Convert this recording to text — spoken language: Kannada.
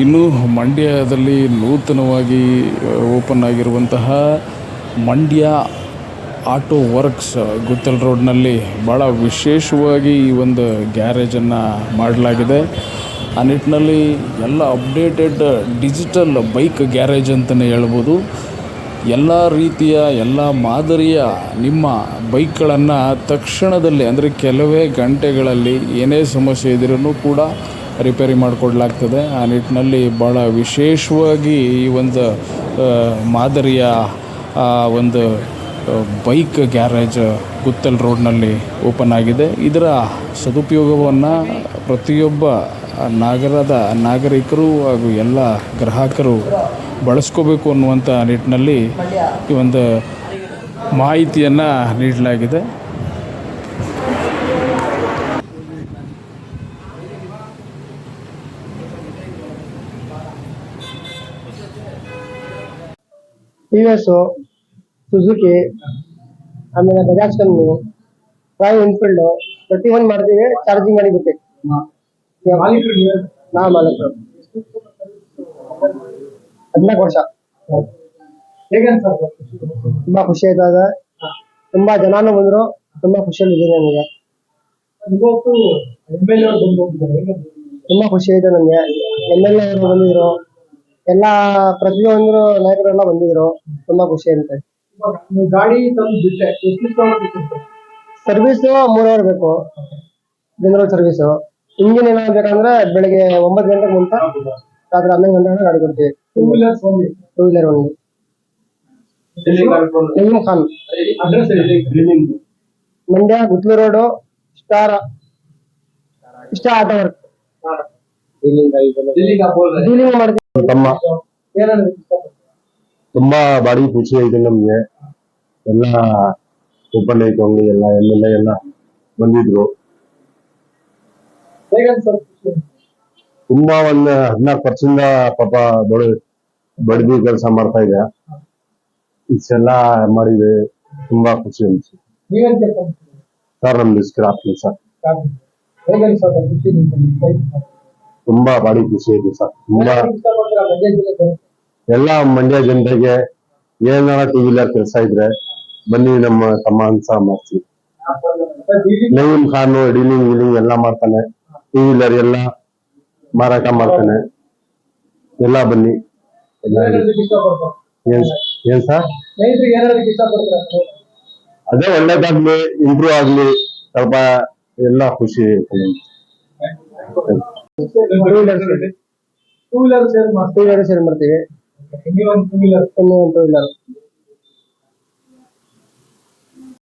ಇನ್ನು ಮಂಡ್ಯದಲ್ಲಿ ನೂತನವಾಗಿ ಓಪನ್ ಆಗಿರುವಂತಹ ಮಂಡ್ಯ ಆಟೋ ವರ್ಕ್ಸ್ ಗುತ್ತಲ್ ರೋಡ್ನಲ್ಲಿ ಭಾಳ ವಿಶೇಷವಾಗಿ ಈ ಒಂದು ಗ್ಯಾರೇಜನ್ನು ಮಾಡಲಾಗಿದೆ. ಆ ನಿಟ್ಟಿನಲ್ಲಿ ಎಲ್ಲ ಅಪ್ಡೇಟೆಡ್ ಡಿಜಿಟಲ್ ಬೈಕ್ ಗ್ಯಾರೇಜ್ ಅಂತಲೇ ಹೇಳ್ಬೋದು. ಎಲ್ಲ ರೀತಿಯ, ಎಲ್ಲ ಮಾದರಿಯ ನಿಮ್ಮ ಬೈಕ್ಗಳನ್ನು ತಕ್ಷಣದಲ್ಲಿ, ಅಂದರೆ ಕೆಲವೇ ಗಂಟೆಗಳಲ್ಲಿ ಏನೇ ಸಮಸ್ಯೆ ಇದ್ರೂ ಕೂಡ ರಿಪೇರಿ ಮಾಡಿಕೊಡ್ಲಾಗ್ತದೆ. ಆ ನಿಟ್ಟಿನಲ್ಲಿ ಭಾಳ ವಿಶೇಷವಾಗಿ ಈ ಒಂದು ಮಾದರಿಯ ಒಂದು ಬೈಕ್ ಗ್ಯಾರೇಜ್ ಗುತ್ತಲ್ ರೋಡ್ನಲ್ಲಿ ಓಪನ್ ಆಗಿದೆ. ಇದರ ಸದುಪಯೋಗವನ್ನು ಪ್ರತಿಯೊಬ್ಬ ನಗರದ ನಾಗರಿಕರು ಹಾಗೂ ಎಲ್ಲ ಗ್ರಾಹಕರು ಬಳಸ್ಕೋಬೇಕು ಅನ್ನುವಂಥ ನಿಟ್ಟಿನಲ್ಲಿ ಈ ಒಂದು ಮಾಹಿತಿಯನ್ನು ನೀಡಲಾಗಿದೆ. ಟಿ ವಿ ಸುಜುಕಿ ಆಮೇಲೆ ಬಜಾಜ್ ಕಂಪ್ನಿ ರಾಯಲ್ ಪ್ರತಿ ಒಂದು ಮಾಡ್ತೀವಿ ಚಾರ್ಜಿಂಗ್ ಮಾಡಿ ನಾ ಮಾಲೀಕರು. ಹದಿನಾಲ್ಕು ವರ್ಷ. ತುಂಬಾ ಖುಷಿ ಆಯ್ತದ ತುಂಬಾ ಜನಾನು ಬಂದ್ರು. ತುಂಬಾ ಖುಷಿಯಲ್ಲಿ ಇದ್ದೀನಿ ನನಗೆ. ತುಂಬಾ ಖುಷಿ ಆಯ್ತು ನನಗೆ ಎಂ ಎಲ್ ಎ ಅವರು ಬಂದಿದ್ರು. ಎಲ್ಲಾ ಪ್ರತಿಯೊಂದು ನಾಯಕರೆಲ್ಲ ಬಂದಿದ್ರು. ತುಂಬಾ ಖುಷಿ ಅಂತ. ಗಾಡಿ ತಂದು ಬಿಟ್ಟೆ ಎಷ್ಟು ಸರ್ವಿಸ್ ಮೂರ್ ಅವರ್ ಬೇಕು. ಜನರಲ್ ಸರ್ವಿಸ್ ಇಂಜಿನ್ ಏನಾಗಬೇಕಂದ್ರೆ ಬೆಳಿಗ್ಗೆ ಒಂಬತ್ತು ಗಂಟೆಗೆ ಮುಂಚೆ ರಾತ್ರಿ ಹನ್ನೊಂದು ಗಂಟೆ ಗಾಡಿ ಕೊಡ್ತೀವಿ. ಟೂ ವೀಲರ್ ಟೂ ವೀಲರ್ ಒಂದು ಖಾನ್ ಮಂಡ್ಯ ಗುತ್ಲು ರೋಡು ಸ್ಟಾರ್ ಇಷ್ಟ ಆಟೋ ವರ್ಕ್ ಡೀಲಿಂಗ್ ಮಾಡ್ತೀವಿ. ತಮ್ಮ ಏನಾದ್ರು ಇಷ್ಟಪಡ್ತೀರಾ? ತುಂಬಾ ಬಾಡಿ ಖುಷಿ ಐತೆ ನಮ್ಗೆ. ಎಲ್ಲ ಓಪನ್ ಐತೆ ಅಂಗಡಿ ಎಲ್ಲ ಎಲ್ಲ ಎಲ್ಲ ಬಂದಿದ್ರು. ಹೇಗೆ ತುಂಬಾ ಒಂದ್ ಹದಿನಾಲ್ಕು ವರ್ಷದಿಂದ ಪಾಪ ಬಡ ಬಡದಿ ಕೆಲಸ ಮಾಡ್ತಾ ಇದೆ. ಇಷ್ಟೆಲ್ಲ ಮಾಡಿದೆ ತುಂಬಾ ಖುಷಿ ಅನ್ಸಿ? ಸರ್ ನಮ್ದು ಸ್ಕ್ರಾಪ್ ಕೆಲಸ. ತುಂಬಾ ಬಾಡಿ ಖುಷಿ ಐತಿ ಸರ್. ತುಂಬಾ ಎಲ್ಲಾ ಮಂಡ್ಯ ಜನತೆಗೆ ಏನಾರ ಟೂ ವೀಲರ್ ಕೆಲಸ ಇದ್ರೆ ಬನ್ನಿ ನಮ್ಮ ತಮ್ಮ ಅನ್ಸ ಮಾಡ್ತೀವಿ ನವೀನ್ ಖಾನ್, ಡೀಲಿಂಗ್ ವೀಲಿಂಗ್ ಎಲ್ಲ ಮಾಡ್ತಾನೆ. ಟೂ ವೀಲರ್ ಎಲ್ಲ ಮಾರಾಟ ಮಾಡ್ತಾನೆ. ಎಲ್ಲಾ ಬನ್ನಿ? ಏನ್ ಸರ್ ಅದೇ ಒಳ್ಳೇದಾಗ್ಲಿ ಇಂಪ್ರೂವ್ ಆಗ್ಲಿ, ಸ್ವಲ್ಪ ಎಲ್ಲ ಖುಷಿ. Two wheeler two wheeler sale ಮಾಡ್ತೀವಿ ನೀವೊಂದು ಟೂ ವೀಲರ್ ಇನ್ನೂ ಒಂದು ಟೂ ವೀಲರ್